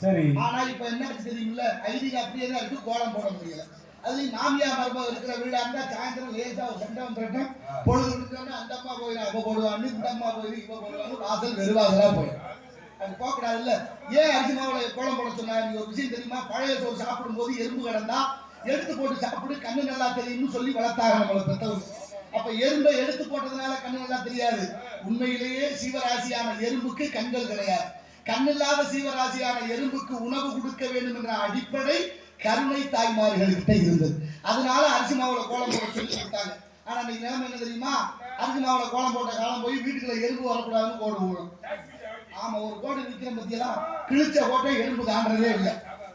சரி. ஆனா இப்ப என்ன ஆச்சு தெரியுமில்ல? ஐடிக்கு அப்படியே தான் இருக்கு கோலம் போட முடியல. அதுலயும் மாமியா மருமக இருக்கிற வீடா இருந்தா சாயந்தரம் லேசா ஒரு சண்டம் பிரட்டம் பொழுது விடுத்தோம்னா அந்த அம்மா கோயில? அவ போடுவாங்க இந்த அம்மா கோயில இவ போடுவாங்க வாசல் வெறுவாசலா போயிடும். அது போகக்கூடாதுல்ல ஏன் அரிசி மாவுல கோலம் போட சொன்னாங்க நீங்க ஒரு விஷயம் தெரியுமா? பழைய சோறு சாப்பிடும் போது எறும்பு கிடந்தா எடுத்து போட்டு சாப்பிடு கண்ணு நல்லா தெரியும்னு சொல்லி வளர்த்தாங்க நம்மளை பெற்றவங்க அப்ப எறும்பை எடுத்து போட்டதுனால கண்ணு நல்லா தெரியாது. உண்மையிலேயே சீவராசியான எறும்புக்கு கண்கள் கிடையாது. கண்ணில்லாத சீவராசியான எறும்புக்கு உணவு கொடுக்க வேண்டும் என்ற அடிப்படை கருணை தாய்மார்கள்கிட்ட இருந்தது. அதனால அரிசி மாவுல கோலம் போட சொல்லி கொடுத்தாங்க. ஆனா இன்னைக்கு நிலைமை என்ன தெரியுமா? அரிசி மாவுல கோலம் போட்ட காலம் போய் வீட்டுக்குள்ள எறும்பு வரக்கூடாதுன்னு கோடு போடும் ஆமா ஒரு கோட்டை விற்கிற பத்தியெல்லாம் கிழிச்ச கோட்டை எறும்பு தாண்டதே இல்லை.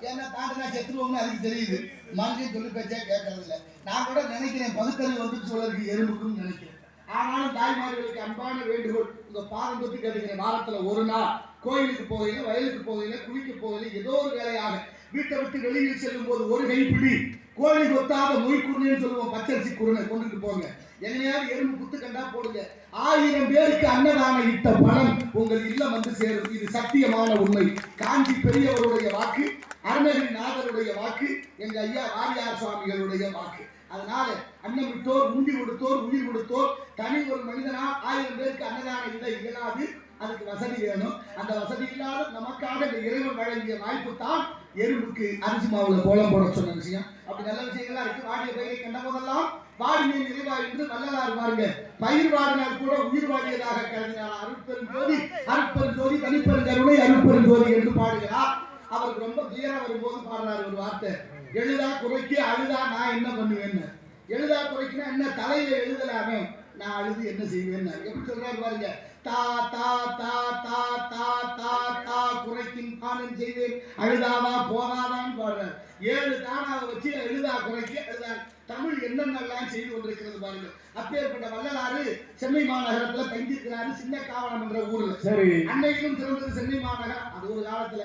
ஏன்னா தாண்டினா செத்துருவோம்னு அதுக்கு தெரியுது. மனுஷன் சொல்லி பேச்சா கேட்கறது இல்லை நான் கூட நினைக்கிறேன் பகுத்தறிவு வந்து சொல்றதுக்கு எறும்புக்குன்னு நினைக்கிறேன். ஆனாலும் தாய்மார்களுக்கு அன்பான வேண்டுகோள் உங்க பாதம் தொட்டு கேட்டுக்கிறேன் வாரத்துல ஒரு நாள் கோயிலுக்கு போகையில வயலுக்கு போகையில குளிக்க போகையில ஏதோ ஒரு வேலையாக வீட்டை விட்டு வெளியில் செல்லும் போது ஒரு கைப்பிடி கோயிலுக்கு ஒத்தாத மொய் குருணைன்னு சொல்லுவோம் பச்சரிசி குருணை கொண்டுட்டு போங்க. எங்கேயாவது எறும்பு குத்து கண்டா போடுங்க. ஆயிரம் பேருக்கு அன்னதானம் இட்ட பலன் உங்கள் இல்லம் வந்து சேரும். இது சத்தியமான உண்மை. காஞ்சி பெரியவருடைய வாக்கு அருணகிரிநாதருடைய வாக்கு எங்க ஐயா வாரியார் சுவாமிகளுடைய வாக்கு. அதனால அன்னம் விட்டோர் உண்டி கொடுத்தோர் உயிர் கொடுத்தோர் தனி ஒரு மனிதனா ஆயிரம் பேருக்கு அன்னதானம் இல்லை இயலாது. அதுக்கு வசதி வேணும். அந்த வசதி இல்லாத நமக்காக இந்த இறைவன் வழங்கிய வாய்ப்பு தான் எறும்புக்கு அரிசி மாவுல கோலம் போட சொன்ன விஷயம். அப்படி நல்ல விஷயங்கள்லாம் இருக்கு. வாடிய பயிரை கண்ட போதெல்லாம் வாடிய நிறைவா என்று வள்ளலார் பாருங்க. பயிர் வாடினால் கூட உயிர் வாடியதாக கருதினார் அருட்பெரும் ஜோதி. அருட்பெரும் ஜோதி தனிப்பெரும் கருணை அருட்பெரும் ஜோதி என்று பாடுகிறார். அவருக்கு ரொம்ப துயரம் வரும்போது பாடுறார் ஒரு வார்த்தை. எழுதா குறைக்கு அழுதா நான் என்ன பண்ணுவேன்னு. எழுதா குறைக்குன்னா என்ன? தலையில எழுதலாமே. நான் அழுது என்ன செய்வேன்னு. எப்படி சொல்றாரு பாருங்க. தா தா தா தா தா தா தா குறைக்கும் பானம் செய்வேன். அழுதாவா போகாதான்னு பாடுறாரு. ஏழு தானாவை வச்சு எழுதா குறைக்கு எழுதா தமிழ் என்னென்னலாம் செய்து கொண்டிருக்கிறது பாருங்க. அப்பேற்பட்ட வள்ளலாறு சென்னை மாநகரத்துல தங்கியிருக்கிறாரு சின்ன காவலம் என்ற ஊர்ல. சரி. அன்னைக்கும் சிறந்தது சென்னை மாநகரம். அது ஒரு காலத்துல.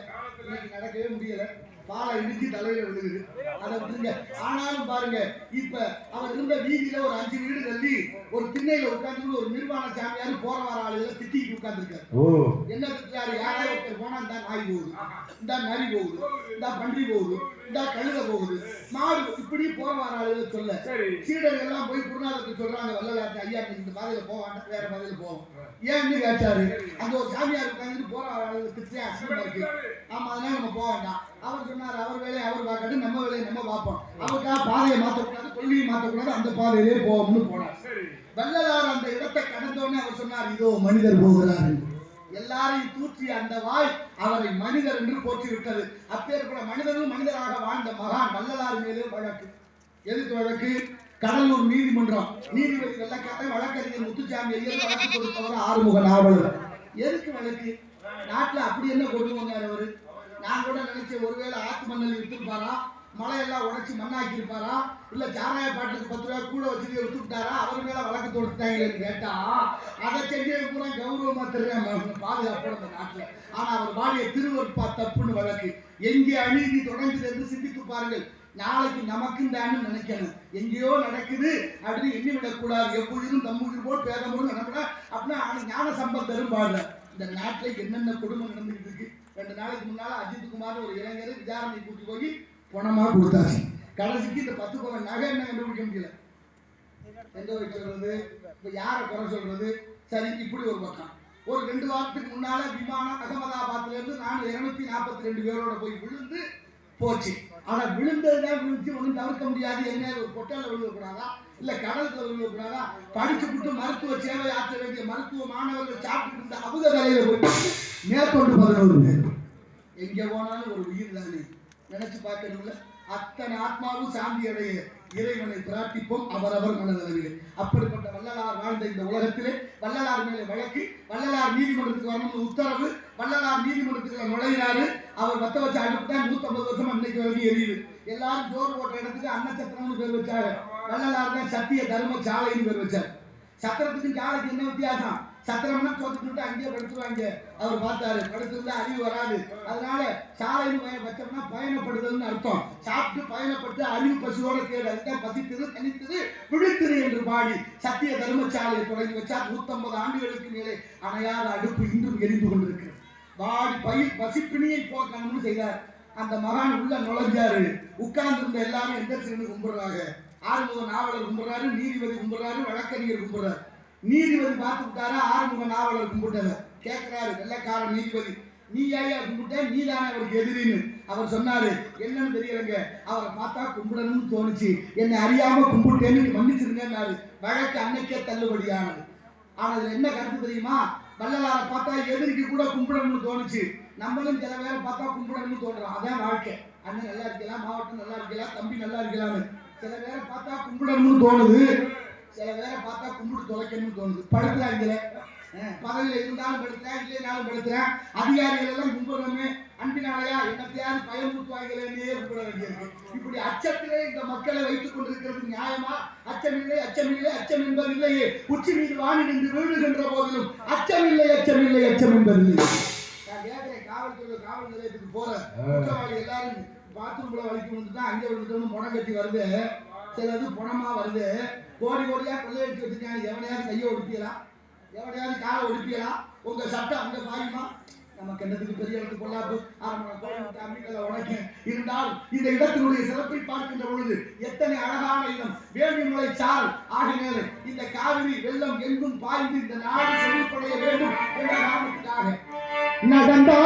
நடக்கவே முடியல. பாலை இடிச்சு தலையில விழுகுது. அதை விட்டுருங்க. ஆனாலும் பாருங்க இப்ப அவர் இருந்த வீதியில ஒரு அஞ்சு வீடு தள்ளி ஒரு திண்ணையில உட்கார்ந்து ஒரு நிர்வாண சாமியார் போற வர ஆளுகளை திட்டிட்டு உட்கார்ந்துருக்காரு. ஓ. என்ன திட்டுறாரு? யாராவது ஒருத்தர் போனா இந்த நாய் போகுது இந்த நரி போகுது இந்த பன்றி போகுது இந்த கழுத போகுது. மாடு இப்படி போற வர ஆளுகளை சொல்ல. சரி. சீடர்கள் எல்லாம் போய் குருநாதருக்கு சொல்றாங்க வல்லலாட்டு ஐயா இந்த பாதையில வேண்டாம் வேற பாதையில போவோம் ஏன்னு கேட்டாரு. அங்க ஒரு சாமியார் உட்கார்ந்து போற ஆளுகளை திட்டே அசிங்கமா இருக்கு. ஆமா அதனால நம்ம போக வேண்டாம். அவர் சொன்னார் அவர் வேலையை அவர் பார்க்கட்டும் நம்ம வேலையை நம்ம பார்ப்போம். அவருக்காக பாதையை மாற்றக்கூடாது கொள்கையை மாற்றக்கூடாது அந்த பாதையிலே போவோம்னு போனார். வள்ளலார் அந்த இடத்தை கடந்தோடனே அவர் சொன்னார் இதோ மனிதர் போகிறார். எல்லாரையும் தூற்றி அந்த வாய் அவரை மனிதர் என்று போற்றி விட்டது அப்பேற்பட மனிதனும் மனிதராக வாழ்ந்த மகான் வள்ளலார் மீது வழக்கு. எதுக்கு வழக்கு? கடலூர் நீதிமன்றம். நீதிபதி வெள்ளக்காரை வழக்கறிஞர் முத்துசாமி ஐயர் வழக்கு கொடுத்தவர் ஆறுமுக நாவலர். எதுக்கு வழக்கு? நாட்டுல அப்படி என்ன கொண்டு வந்தார்? அவரு ஒருவேளை ஆத்து மண்ணில் விட்டுருப்பாரா மலையெல்லாம் உடைச்சு மண்ணாக்கி இருப்பாரா இல்ல சாராய பாட்டுக்கு பத்து ரூபா கூட வச்சுட்டு விட்டுட்டாரா அவர் மேல வழக்கு தொடுத்தாங்களேன்னு கேட்டா அதை செஞ்சு பூரா கௌரவமா தெரியாம பாதுகாப்போட இந்த நாட்டுல. ஆனா அவர் பாடிய திருவற்பா தப்புன்னு வழக்கு. எங்கே அநீதி தொடங்குது என்று சிந்தித்து பாருங்கள். நாளைக்கு நமக்கும் தான் நினைக்கணும். எங்கேயோ நடக்குது அப்படின்னு எண்ணி விடக்கூடாது எப்பொழுதும் தம்முயிர் போல் பேதமோடு நடக்கூடாது அப்படின்னா ஞான சம்பந்தரும் பாடல. இந்த நாட்டில் என்னென்ன கொடுமை நடந்துகிட்டு இருக்கு? ரெண்டு நாளைக்கு முன்னால அஜித் குமார் ஒரு இளைஞர் விசாரணை கூட்டி போய் பணமாக கொடுத்தாரு. கடைசிக்கு இந்த பத்து பவன் நகை என்ன கண்டுபிடிக்க முடியல? எந்த ஒரு சொல்றது? இப்போ யாரை குறை சொல்றது? சரி இப்படி ஒரு பக்கம். ஒரு ரெண்டு வாரத்துக்கு முன்னால விமானம் அகமதாபாத்ல இருந்து நான் இருநூத்தி நாற்பத்தி ரெண்டு பேரோட போய் விழுந்து போச்சு. ஆனா விழுந்ததுதான் விழுந்துச்சு ஒன்றும் தவிர்க்க முடியாது. என்ன ஒரு பொட்டால விழுகக்கூடாதா இல்ல கடலுக்கு விழுகக்கூடாதா படிச்சு விட்டு மருத்துவ சேவை ஆற்ற வேண்டிய மருத்துவ மாணவர்கள் சாப்பிட்டு இருந்த அமுத தலையில போய் மேற்கொண்டு பதினோரு பேர் எங்க போனாலும் ஒரு உயிர் தானே. நினைச்சு பார்க்கணும்ல? அத்தனை ஆத்மாவும் சாந்தி அடைய. இறைவனை பிரார்த்திப்போம் அவரவர் மனதளவிலே. அப்படிப்பட்ட வள்ளலார் வாழ்ந்த இந்த உலகத்திலே வள்ளலார் மேலே வழக்கு வள்ளலார் நீதிமன்றத்துக்கு வரணும்னு உத்தரவு வள்ளலார் நீதிமன்றத்துக்கு நுழையிறாரு. அவர் பத்த வச்ச அடுப்பு தான் நூத்தம்பது வருஷம் அன்னைக்கு வரைக்கும் எரியுது. எல்லாரும் ஜோர் போட்ட இடத்துக்கு அன்னச்சத்திரம்னு பேர் வச்சாரு. வள்ளலார் தான் சத்திய தர்ம சாலைன்னு பேர் வச்சார். சத்திரத்துக்கும் சாலைக்கு என்ன வித்தியாசம்? சத்திரம்னா சோத்துட்டு அங்கேயே படுத்துருவாங்க. அவர் பார்த்தாரு படுத்துருந்தா அறிவு வராது. அதனால சாலைன்னு பய வச்சோம்னா பயணப்படுதல்னு அர்த்தம். சாப்பிட்டு பயணப்பட்டு அறிவு பசுவோட தேடு அதுதான் பசித்தது தனித்தது விழுத்தது என்று பாடி சத்திய தர்மசாலையை தொடங்கி வச்சார் நூத்தம்பது ஆண்டுகளுக்கு மேலே அணையாத அடுப்பு இன்றும் எரிந்து கொண்டிருக்கிறது. வாடி பயிர் பசிப்பினியை போக்கணும்னு செய்தார். அந்த மகான் உள்ள நுழைஞ்சாரு. உட்கார்ந்திருந்த எல்லாரும் எந்திரிச்சு கும்பிடுறாங்க? ஆறுமுக நாவலர் கும்பிடுறாரு நீதிபதி கும்பிடுறாரு வழக்கறிஞர் கும்பிடுறாரு. நீதிபதி பார்த்து விட்டாரா ஆறுமுக நாவலர் கும்பிட்டவர் கேட்கிறாரு வெள்ளக்கார நீதிபதி. நீ ஐயா கும்பிட்ட? நீ தானே அவருக்கு எதிரின்னு. அவர் சொன்னாரு என்னன்னு தெரியலங்க. அவரை பார்த்தா கும்பிடணும்னு தோணுச்சு. என்னை அறியாம கும்பிட்டேன்னு மன்னிச்சிருங்கன்னாரு. வழக்கு அன்னைக்கே தள்ளுபடியானது. ஆனால் என்ன கருத்து தெரியுமா? வள்ளலாரை பார்த்தா எதிரிக்கு கூட கும்பிடணும்னு தோணுச்சு. நம்மளும் சில வேலை பார்த்தா கும்பிடணும்னு தோன்றோம் அதான் வாழ்க்கை. அண்ணன் நல்லா இருக்கலாம் மாவட்டம் நல்லா இருக்கலாம் தம்பி நல்லா இருக்கலாம்னு சில வேலை பார்த்தா கும்பிடணும்னு தோணுது. சில வேலை பார்த்தா கும்பிட்டு தொலைக்கணும்னு தோணுது. படுத்துறாங்களே. பதவியில் இருந்தாலும் படுத்துறேன் இல்லைனாலும் படுத்துறேன். அதிகாரிகள் எல்லாம் கும்பிடுறோமே அன்பினாலையா என்னத்தையாவது பயமுறுத்துவாங்களே கும்பிட வேண்டியிருக்கு இப்படி அச்சத்திலே இந்த மக்களை வைத்துக் கொண்டிருக்கிறது நியாயமா? அச்சமில்லை அச்சமில்லை அச்சம் என்பதில்லையே உச்சி மீது வாணி நின்று வீழுகின்ற போதிலும் அச்சமில்லை அச்சமில்லை அச்சம் என்பதில்லை நான் கேட்கிறேன் காவல்துறை காவல் நிலையத்துக்கு போறேன் குற்றவாளி எல்லாரும் பாத்ரூம்ல வலிக்கு வந்துட்டா அங்கே வந்துட்டு பணம் கட்டி வருது. சிலது பணமா வருது. கோடி கோடியா கொள்ளையடிச்சு வச்சிருக்காங்க. எவனையாவது கையை ஒடுப்பியலாம் எவனையாவது காலை ஒடுப்பியலாம் உங்க சட்டம் அங்க பாயுமா? நமக்கு என்னத்துக்கு பெரிய இடத்து பொல்லாப்பு. அம்மிகளை உடைக்க இருந்தால் இந்த இடத்தினுடைய சிறப்பை பார்க்கின்ற பொழுது எத்தனை அழகான இடம். வேண்டி முளை சால் ஆகினால இந்த காவிரி வெள்ளம் எங்கும் பாய்ந்து இந்த நாடு செழிப்படைய வேண்டும் என்ற காரணத்துக்காக. நடந்தா